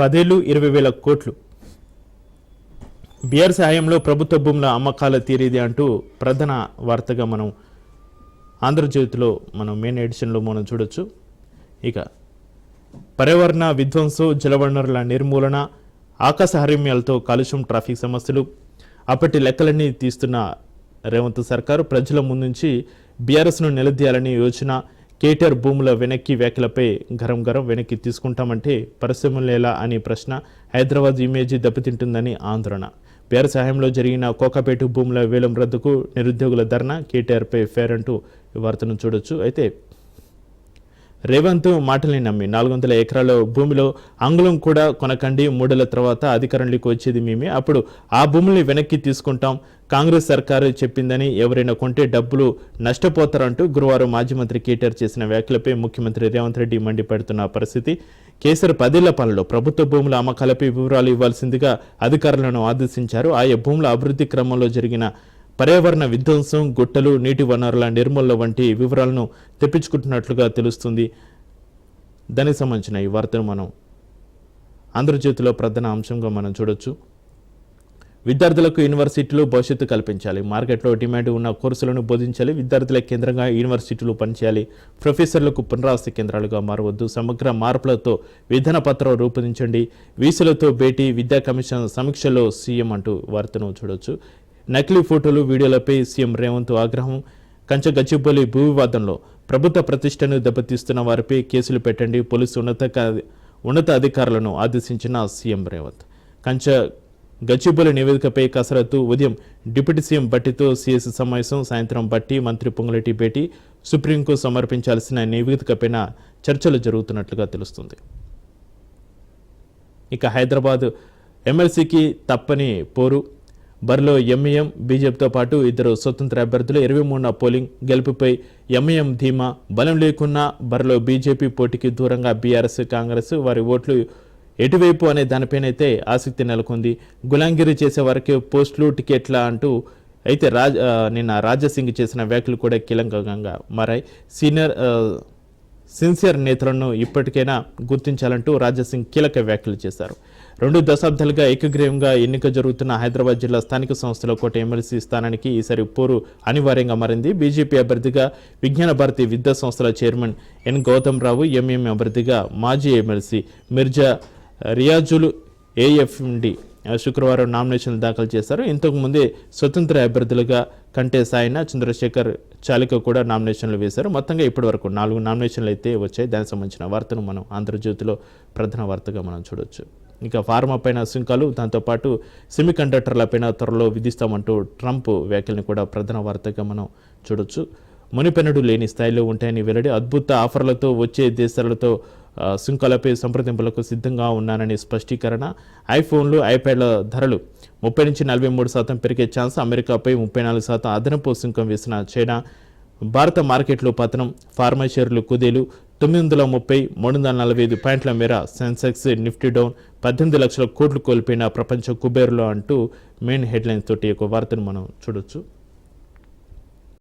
పదేళ్ళు ఇరవై వేల కోట్లు. బీఆర్సీ హయాంలో ప్రభుత్వ భూముల అమ్మకాల తీరేది అంటూ ప్రధాన వార్తగా మనం ఆంధ్రజ్యోతిలో మనం మెయిన్ ఎడిషన్లో మనం చూడొచ్చు. ఇక పర్యావరణ విధ్వంసం జలవనరుల నిర్మూలన ఆకాశ హరిమ్యాలతో కాలుష్యం ట్రాఫిక్ సమస్యలు అప్పటి లెక్కలన్నీ తీస్తున్న రేవంత్ సర్కారు ప్రజల ముందుంచి బీఆర్ఎస్ను నిలదీయాలని యోచన కేటర్ భూముల వెనక్కి వ్యాఖ్యలపై గరం గరం వెనక్కి తీసుకుంటామంటే పరిశ్రమలేలా అని ప్రశ్న హైదరాబాద్ ఇమేజ్ దెబ్బతింటుందని ఆందోళన. బీఆర్ సహాయంలో జరిగిన కోకపేటు భూముల వేలం రద్దుకు నిరుద్యోగుల ధర్నా కేటీఆర్పై ఫేర్ అంటూ వార్తను చూడొచ్చు. అయితే రేవంత్ మాటల్ని నమ్మి నాలుగు వందల ఎకరాల భూమిలో అంగుళం కూడా కొనకండి మూడేళ్ళ తర్వాత అధికారంలోకి వచ్చేది మేమే. అప్పుడు ఆ భూముల్ని వెనక్కి తీసుకుంటాం. కాంగ్రెస్ సర్కారు చెప్పిందని ఎవరైనా కొంటే డబ్బులు నష్టపోతారంటూ గురువారం మాజీ మంత్రి కేటీఆర్ చేసిన వ్యాఖ్యలపై ముఖ్యమంత్రి రేవంత్ రెడ్డి మండిపడుతున్న పరిస్థితి. కేసీఆర్ పదేళ్ళ పాలనలో ప్రభుత్వ భూముల అమ్మకాలపై వివరాలు ఇవ్వాల్సిందిగా అధికారులను ఆదేశించారు. ఆయా భూముల అభివృద్ధి క్రమంలో జరిగిన పర్యావరణ విధ్వంసం గుట్టలు నీటి వనరుల నిర్మూలన వంటి వివరాలను తెప్పించుకుంటున్నట్లుగా తెలుస్తుంది. దానికి సంబంధించిన ఈ వార్తను మనం ఆంధ్రజ్యోతిలో ప్రధాన అంశంగా మనం చూడొచ్చు. విద్యార్థులకు యూనివర్సిటీలు భవిష్యత్తు కల్పించాలి. మార్కెట్లో డిమాండ్ ఉన్న కోర్సులను బోధించాలి. విద్యార్థుల కేంద్రంగా యూనివర్సిటీలు పనిచేయాలి. ప్రొఫెసర్లకు పునరావాస కేంద్రాలుగా మారవద్దు. సమగ్ర మార్పులతో విధాన పత్రం రూపొందించండి. వీసులతో భేటీ విద్యా కమిషన్ సమీక్షలో సీఎం అంటూ వార్తను చూడొచ్చు. నకిలీ ఫోటోలు వీడియోలపై సీఎం రేవంత్ ఆగ్రహం. కంచ గచ్చిబౌలి భూ వివాదంలో ప్రభుత్వ ప్రతిష్టను దెబ్బతీస్తున్న వారిపై కేసులు పెట్టండి పోలీసు ఉన్నత ఉన్నత అధికారులను ఆదేశించిన సీఎం రేవంత్. కంచ గచ్చిబౌలి నివేదికపై కసరత్తు ఉదయం డిప్యూటీ సీఎం బట్టితో సీఎస్ సమావేశం సాయంత్రం బట్టి మంత్రి పొంగులెట్టి భేటీ సుప్రీంకు సమర్పించాల్సిన నివేదికపైన చర్చలు జరుగుతున్నట్లుగా తెలుస్తుంది. ఇక హైదరాబాద్ ఎమ్మెల్సీకి తప్పని పోరు. బరిలో ఎంఈఎం బీజేపీతో పాటు ఇద్దరు స్వతంత్ర అభ్యర్థులు ఇరవై మూడున పోలింగ్ గెలుపుపై ఎంఈఎం ధీమా బలం లేకున్నా బరిలో బీజేపీ పోటీకి దూరంగా బీఆర్ఎస్ కాంగ్రెస్ వారి ఓట్లు ఎటువైపు అనే దానిపైనైతే ఆసక్తి నెలకొంది. గులాంగిరి చేసే వరకు పోస్టులు టికెట్ల అంటూ అయితే రాజ్ నిన్న రాజాసింగ్ చేసిన వ్యాఖ్యలు కూడా కీలకంగా మారాయి. సీనియర్ సిన్సియర్ నేతలను ఇప్పటికైనా గుర్తించాలంటూ రాజాసింగ్ కీలక వ్యాఖ్యలు చేశారు. రెండు దశాబ్దాలుగా ఏకగ్రీవంగా ఎన్నిక జరుగుతున్న హైదరాబాద్ జిల్లా స్థానిక సంస్థల కోట ఎమ్మెల్సీ స్థానానికి ఈసారి పోరు అనివార్యంగా మారింది. బీజేపీ అభ్యర్థిగా విజ్ఞాన భారతి విద్యా సంస్థల chairman N Gautam Rao MM అభ్యర్థిగా మాజీ ఎమ్మెల్సీ మిర్జా రియాజులు ఏఎఫ్ఎండి శుక్రవారం నామినేషన్లు దాఖలు చేశారు. ఇంతకుముందే స్వతంత్ర అభ్యర్థులుగా కంటే సాయిన చంద్రశేఖర్ చాలిక కూడా నామినేషన్లు వేశారు. మొత్తంగా ఇప్పటివరకు నాలుగు నామినేషన్లు అయితే వచ్చాయి. దానికి సంబంధించిన వార్తను మనం ఆంధ్రజ్యోతిలో ప్రధాన వార్తగా మనం చూడొచ్చు. ఇంకా ఫార్మా పైన సుంకాలు దాంతోపాటు సెమీ కండక్టర్లపైన త్వరలో విధిస్తామంటూ ట్రంప్ వ్యాఖ్యల్ని కూడా ప్రధాన వార్తగా మనం చూడొచ్చు. మునిపెనడు లేని స్థాయిలో ఉంటాయని వెల్లడి అద్భుత ఆఫర్లతో వచ్చే దేశాలతో సుంకాలపై సంప్రదింపులకు సిద్ధంగా ఉన్నానని స్పష్టీకరణ. ఐఫోన్లు ఐప్యాడ్ల ధరలు ముప్పై నుంచి నలభై మూడు శాతం పెరిగే ఛాన్స్ అమెరికాపై ముప్పై నాలుగు శాతం అదనపు సుంకం వేసిన చైనా. భారత మార్కెట్లో పతనం ఫార్మా షేర్లు కుదేలు తొమ్మిది వందల ముప్పై మూడు వందల నలభై ఐదు పాయింట్ల మేర సెన్సెక్స్ నిఫ్టీ డౌన్ పద్దెనిమిది లక్షల కోట్లు కోల్పోయిన ప్రపంచ కుబేరులో అంటూ మెయిన్ హెడ్లైన్స్ తోటి ఒక వార్తను మనం చూడొచ్చు.